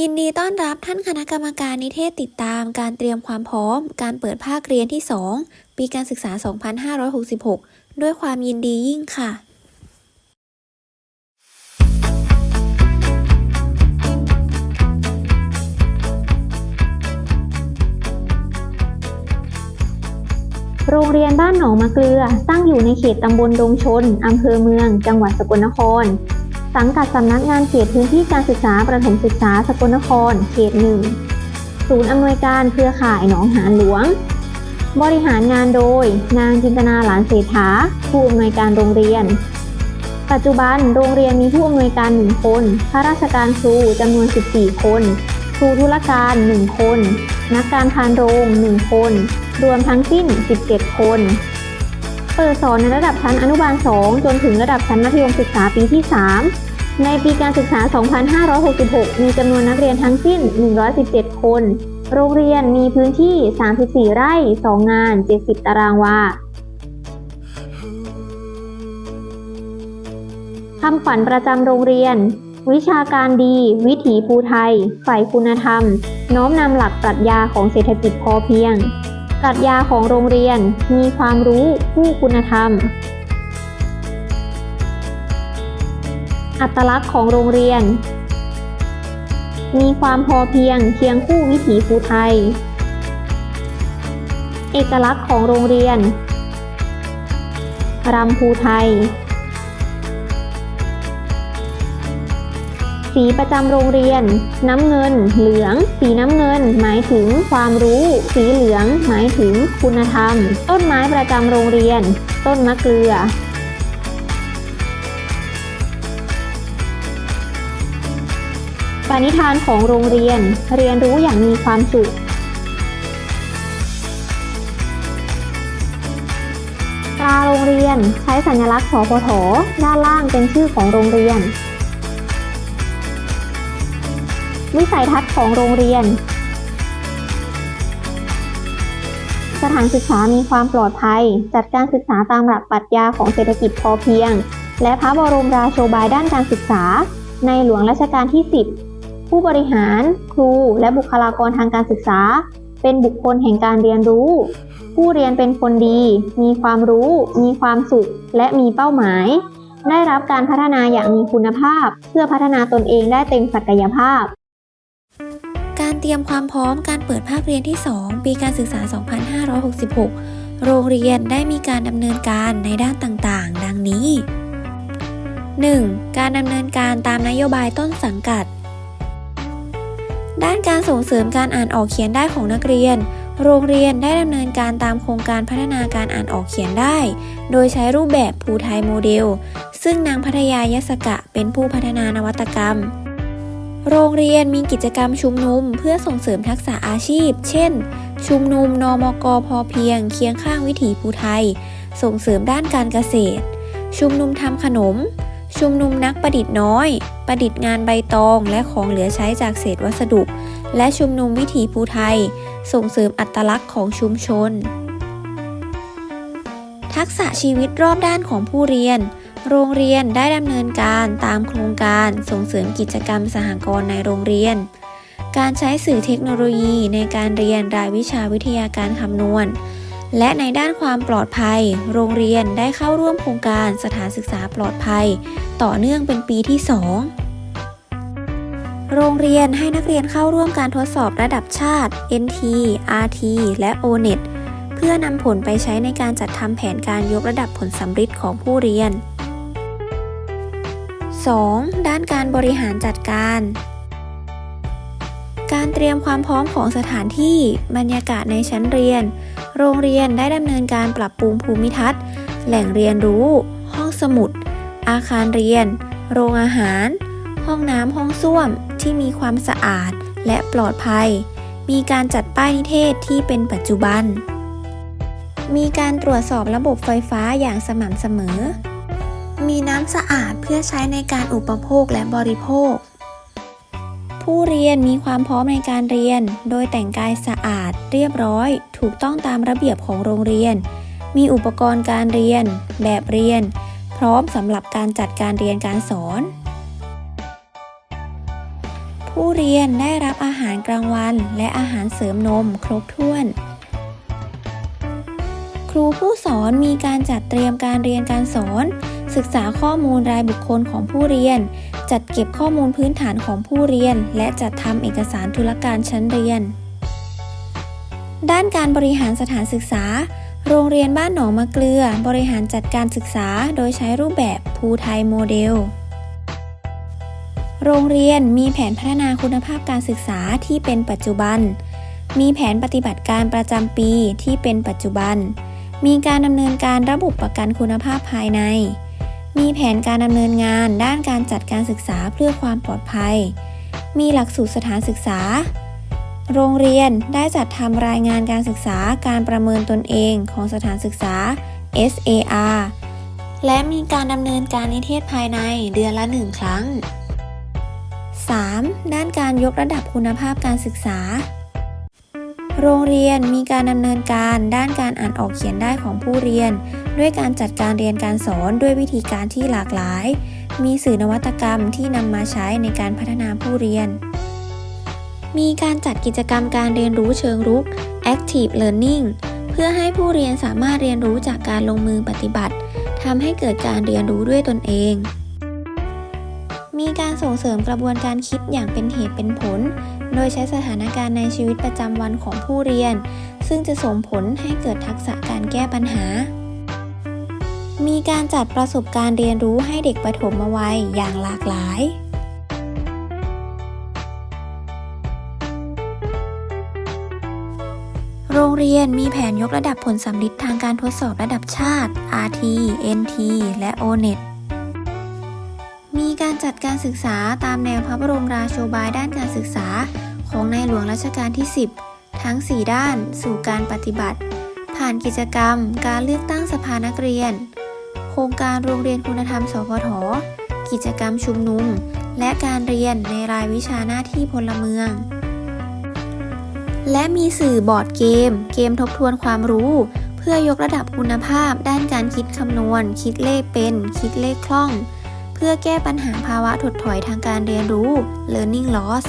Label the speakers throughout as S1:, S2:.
S1: ยินดีต้อนรับท่านคณะกรรมการนิเทศติดตามการเตรียมความพร้อม การเปิดภาคเรียนที่ 2 ปีการศึกษา 2566 ด้วยความยินดียิ่งค่ะ
S2: โรงเรียนบ้านหนองมะเกลือตั้งอยู่ในเขตตำบลดงชน อำเภอเมือง จังหวัดสกลนคร สังกัดสำนักงานเขตพื้นที่การศึกษาประถมศึกษาสกลนคร เขตหนึ่งศูนย์อำนวยการเครือข่ายหนองหานหลวง บริหารงานโดย นางจินตนาหลานเศรษฐาผู้อำนวยการโรงเรียน ปัจจุบันโรงเรียนมีผู้อำนวยการ1คนข้าราชการครูจำนวน 14 คน ครูธุรการ1คน นักการพานโรง1คน รวมทั้งสิ้น 17 คน เปิดสอนในระดับชั้นอนุบาล 2 จนถึงระดับชั้นมัธยมศึกษาปีที่ 3 ในปีการศึกษา 2566 มีจำนวนนักเรียนทั้งสิ้น 117 คน โรงเรียนมีพื้นที่ 34 ไร่ 2 งาน 70 ตารางวาคำขวัญประจำโรงเรียน วิชาการดี วิถีภูไทย ฝ่ายคุณธรรม น้อมนำหลักปรัชญาของเศรษฐกิจพอเพียง ปรัชญาของโรงเรียนมีความรู้ผู้คุณธรรม อัตลักษณ์ของโรงเรียน มีความพอเพียงเคียงคู่วิถีภูไทย เอกลักษณ์ของโรงเรียนรำภูไทย สีประจำโรงเรียน น้ำเงิน เหลือง สีน้ำเงิน หมายถึงความรู้ สีเหลือง หมายถึงคุณธรรม ต้นไม้ประจำโรงเรียน ต้นมะเกลือปณิธานของโรงเรียน เรียนรู้อย่างมีความสุขตราโรงเรียน ใช้สัญลักษณ์สพทด้านล่างเป็นชื่อของโรงเรียน วิสัยทัศน์ของโรงเรียน สถานศึกษามีความปลอดภัย จัดการศึกษาตามหลักปรัชญาของเศรษฐกิจพอเพียง และพระบรมราโชบายด้านการศึกษา ในหลวงรัชกาลที่ 10 ผู้บริหาร ครู และบุคลากรทางการศึกษา เป็นบุคคลแห่งการเรียนรู้ ผู้เรียนเป็นคนดี มีความรู้ มีความสุข และมีเป้าหมายได้รับการพัฒนาอย่างมีคุณภาพ เพื่อพัฒนาตนเองได้เต็มศักยภาพ
S1: เตรียมความพร้อมการเปิดภาคเรียนที่ 2 ปีการศึกษา 2566 โรงเรียนได้มีการดำเนินการในด้านต่างๆ ดังนี้ 1. การดำเนินการตามนโยบายต้นสังกัด ด้านการส่งเสริมการอ่านออกเขียนได้ของนักเรียน โรงเรียนได้ดำเนินการตามโครงการพัฒนาการอ่านออกเขียนได้ โดยใช้รูปแบบภูไทยโมเดล ซึ่งนางพัทยายสกะเป็นผู้พัฒนานวัตกรรม โรงเรียนมีกิจกรรมชุมนุมเพื่อส่งเสริมทักษะอาชีพ เช่น ชุมนุมนมกพอเพียง เคียงข้างวิถีภูไทย ส่งเสริมด้านการเกษตร ชุมนุมทำขนม ชุมนุมนักประดิษฐ์น้อย ประดิษฐ์งานใบตองและของเหลือใช้จากเศษวัสดุ และชุมนุมวิถีภูไทย ส่งเสริมอัตลักษณ์ของชุมชน ทักษะชีวิตรอบด้านของผู้เรียน โรงเรียนได้ดำเนินการตามโครงการส่งเสริมกิจกรรมสหกรณ์ในโรงเรียน การใช้สื่อเทคโนโลยีในการเรียนรายวิชาวิทยาการคำนวณ และในด้านความปลอดภัย โรงเรียนได้เข้าร่วมโครงการสถานศึกษาปลอดภัย ต่อเนื่องเป็นปีที่ 2โรงเรียนให้นักเรียนเข้าร่วมการทดสอบระดับชาติ NT RT และ ONET เพื่อนำผลไปใช้ในการจัดทำแผนการยกระดับผลสำฤทธิ์ของผู้เรียน 2. ด้านการบริหารจัดการ การเตรียมความพร้อมของสถานที่บรรยากาศในชั้นเรียน โรงเรียนได้ดำเนินการปรับปรุงภูมิทัศน์ แหล่งเรียนรู้ ห้องสมุด อาคารเรียน โรงอาหาร ห้องน้ำห้องส้วมที่มีความสะอาดและปลอดภัย มีการจัดป้ายนิเทศที่เป็นปัจจุบัน มีการตรวจสอบระบบไฟฟ้าอย่างสม่ำเสมอ มีน้ำสะอาดเพื่อใช้ในการอุปโภคและบริโภค ผู้เรียนมีความพร้อมในการเรียน โดยแต่งกายสะอาด เรียบร้อย ถูกต้องตามระเบียบของโรงเรียน มีอุปกรณ์การเรียน แบบเรียน พร้อมสำหรับการจัดการเรียนการสอน ผู้เรียนได้รับอาหารกลางวัน และอาหารเสริมนมครบถ้วนครูผู้สอนมีการจัดเตรียมการเรียนการสอน ศึกษาข้อมูลรายบุคคลของผู้เรียน จัดเก็บข้อมูลพื้นฐานของผู้เรียน และจัดทำเอกสารธุรการชั้นเรียน ด้านการบริหารสถานศึกษา โรงเรียนบ้านหนองมะเกลือ บริหารจัดการศึกษาโดยใช้รูปแบบภูไทยโมเดล โรงเรียนมีแผนพัฒนาคุณภาพการศึกษาที่เป็นปัจจุบัน มีแผนปฏิบัติการประจำปีที่เป็นปัจจุบันมีการดำเนินการระบบประกันคุณภาพภายใน มีแผนการดำเนินงานด้านการจัดการศึกษาเพื่อความปลอดภัย มีหลักสูตรสถานศึกษา โรงเรียนได้จัดทำรายงานการศึกษาการประเมินตนเองของสถานศึกษา SAR และมีการดำเนินการนิเทศภายในเดือนละหนึ่งครั้ง 3. ด้านการยกระดับคุณภาพการศึกษา โรงเรียนมีการดำเนินการด้านการอ่านออกเขียนได้ของผู้เรียน ด้วยการจัดการเรียนการสอนด้วยวิธีการที่หลากหลาย มีสื่อนวัตกรรมที่นำมาใช้ในการพัฒนาผู้เรียน มีการจัดกิจกรรมการเรียนรู้เชิงรุก Active Learning เพื่อให้ผู้เรียนสามารถเรียนรู้จากการลงมือปฏิบัติทำให้เกิดการเรียนรู้ด้วยตนเอง มีการส่งเสริมกระบวนการคิดอย่างเป็นเหตุเป็นผล โดยใช้สถานการณ์ในชีวิตประจำวันของผู้เรียน ซึ่งจะส่งผลให้เกิดทักษะการแก้ปัญหา มีการจัดประสบการณ์เรียนรู้ให้เด็กปฐมวัยอย่างหลากหลาย โรงเรียนมีแผนยกระดับผลสำลิดทางการทดสอบระดับชาติ RT NT และ ONET มีการจัดการศึกษาตามแนวพระบรมราโชบายด้านการศึกษาของในหลวงรัชกาลที่ 10 ทั้ง 4 ด้านสู่การปฏิบัติ ผ่านกิจกรรม การเลือกตั้งสภานักเรียน โครงการโรงเรียนคุณธรรม สพท กิจกรรมชุมนุม และการเรียนในรายวิชาหน้าที่พลเมือง และมีสื่อบอร์ดเกม เกมทบทวนความรู้ เพื่อยกระดับคุณภาพ ด้านการคิดคำนวณ คิดเลขเป็น คิดเลขคล่อง เพื่อแก้ปัญหาภาวะถดถอยทางการเรียนรู้ learning loss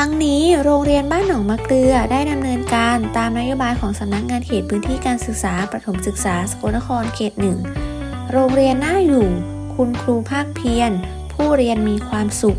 S1: ทั้งนี้โรงเรียนบ้านหนองมะเกลือได้ดำเนินการตามนโยบายของสำนักงานเขตพื้นที่การศึกษาประถมศึกษาสกลนครเขตหนึ่งโรงเรียนน่าอยู่ คุณครูภาคเพียรผู้เรียนมีความสุข